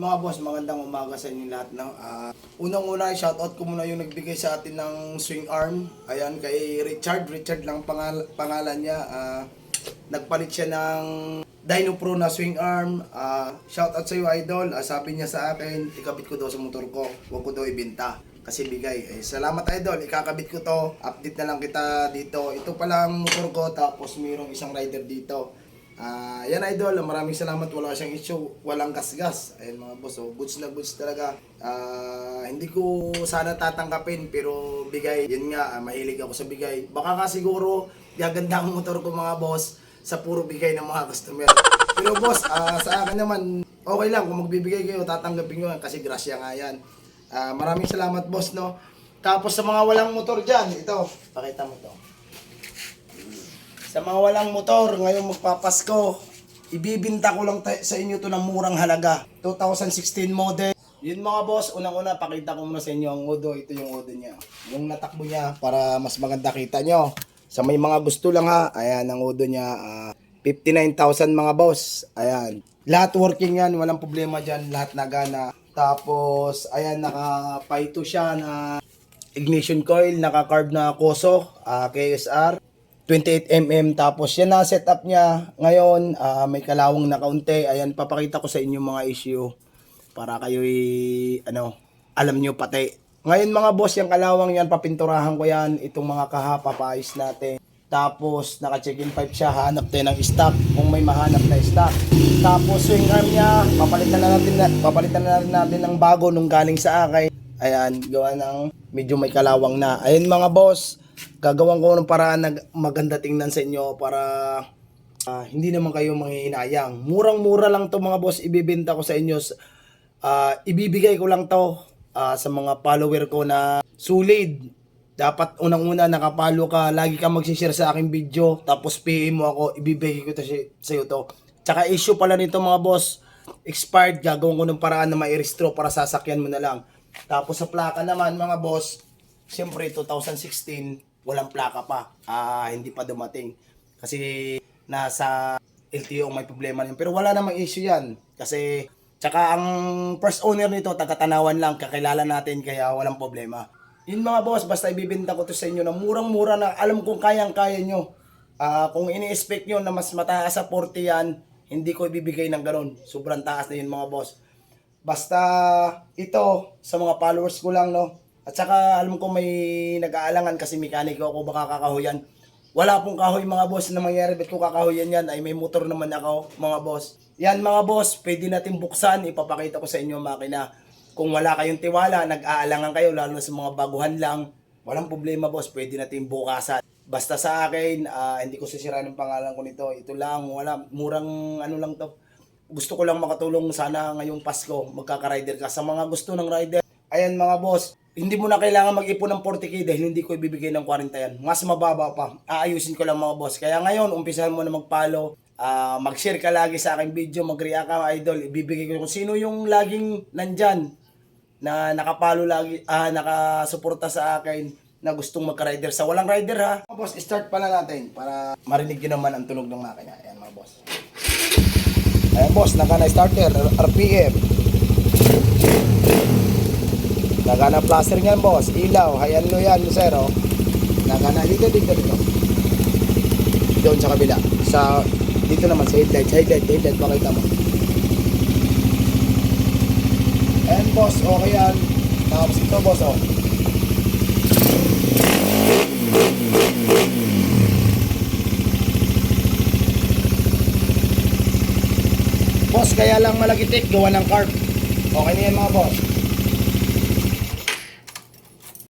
Mga boss, magandang umaga sa inyo lahat. No? Ah, Unang-una, shoutout ko muna yung nagbigay sa atin ng swing arm. Ayan, kay Richard. Richard lang pangal pangalan niya. Ah, nagpalit siya ng Dino Pro na swing arm. Ah, shoutout sa iyo, idol. Ah, sabi niya sa akin, ikabit ko daw sa motor ko. Huwag ko daw ibenta. Kasi bigay. Eh, salamat idol, ikakabit ko to. Update na lang kita dito. Ito pala ang motor ko, tapos mayroong isang rider dito. Ah, yan idol, maraming salamat. Wala siyang issue, walang gasgas. Ayun mga boss, oh, goods na goods talaga. Ah, hindi ko sana tatanggapin pero bigay, yun nga, ah, mahilig ako sa bigay. Baka ka siguro gaganda ang motor ko mga boss sa puro bigay ng mga customer. Pero boss, ah, sa akin naman, okay lang kung magbibigay kayo, tatanggapin ko kasi grasya nga yan. Ah, maraming salamat boss, no. Tapos sa mga walang motor dyan, ito, pakita mo to. Sa mga walang motor, ngayong magpapasko, ibibinta ko lang sa inyo to ng murang halaga. 2016 model. Yun mga boss, unang-una pakita ko muna sa inyo ang Odo. Ito yung Odo niya. Yung natakbo niya para mas maganda kita nyo. Sa may mga gusto lang ha, ayan ang Odo niya. ah, 59,000 mga boss. Ayan. Lahat working yan, walang problema dyan. Lahat nagana. Tapos, ayan, naka-paito siya na ignition coil, naka-carb na Koso, ah, KSR. 28mm tapos yan na setup niya ngayon. Ah, may kalawang na kaunti. Ayan papakita ko sa inyo mga issue para kayo ano alam nyo pati. Ngayon mga boss yung kalawang yan papinturahan ko yan. Itong mga kaha papaayos natin. Tapos naka check in pipe siya. Hanap tayo ng stock. Kung may mahanap na stock. Tapos swing arm niya papalitan na natin na, papalitan na natin ng bago nung galing sa akin. Ayan gawa ng medyo may kalawang na. Ayun mga boss gagawan ko ng paraan na maganda tingnan sa inyo para ah, hindi naman kayo manghihinayang. Murang-mura lang to mga boss ibibenta ko sa inyo. Ah, ibibigay ko lang to ah, sa mga follower ko na sulid. Dapat unang-una nakapalo ka, lagi ka magsishare sa aking video, tapos PM mo ako, ibibigay ko to sa iyo to. Tsaka issue pala nito mga boss, expired, gagawin ko ng paraan na mai-restro para sasakyan mo na lang. Tapos sa plaka naman mga boss, Siyempre, 2016, walang plaka pa. Ah, hindi pa dumating. Kasi nasa LTO may problema niyan. Pero wala namang issue yan. Kasi, tsaka ang first owner nito, taga-tanawan lang, kakilala natin, kaya walang problema. Yun mga boss, basta ibibenta ko to sa inyo na murang-mura na alam kong kayang-kaya nyo. Ah, kung ini-expect nyo na mas mataas sa 40 yan, hindi ko ibibigay ng ganun. Sobrang taas na yun mga boss. Basta ito, sa mga followers ko lang, no? At saka alam ko may nag-aalangan kasi mekaniko ako baka kakahuyan. Wala pong kahoy mga boss na mangyari. Ba't ko kakahuyan yan? Ay may motor naman ako mga boss. Yan mga boss, pwede natin buksan. Ipapakita ko sa inyo ang makina. Kung wala kayong tiwala, nag-aalangan kayo lalo na sa mga baguhan lang. Walang problema boss, pwede natin bukasan. Basta sa akin, ah, hindi ko sisirain ng pangalan ko nito. Ito lang, wala, murang ano lang to. Gusto ko lang makatulong sana ngayong Pasko, magkaka-rider ka. Sa mga gusto ng rider, ayan mga boss, hindi mo na kailangan mag-ipon ng 40k dahil hindi ko ibibigay ng 40 yan. Mas mababa pa. Aayusin ko lang mga boss. Kaya ngayon, umpisahan mo na mag-follow. ah, mag-share ka lagi sa aking video, mag-react ka idol. Ibibigay ko kung sino yung laging nandyan na nakapalo lagi, ah, nakasuporta sa akin na gustong magka-rider sa walang rider ha. Mga boss, start pala natin para marinig nyo naman ang tunog ng makina. Ayan mga boss. Ayan boss, naka na starter, RPM. Nagana plaster niyan, boss. Ilaw, hayan no yan, sir, oh. Nagana dito, dito, dito. Doon sa kabila. Sa, dito naman, sa headlight, sa headlight, headlight, makita mo. Ayan, boss, okay yan. Tapos ito, boss, oh. Boss, kaya lang malagitik, gawa ng carb. Okay na yan, mga boss.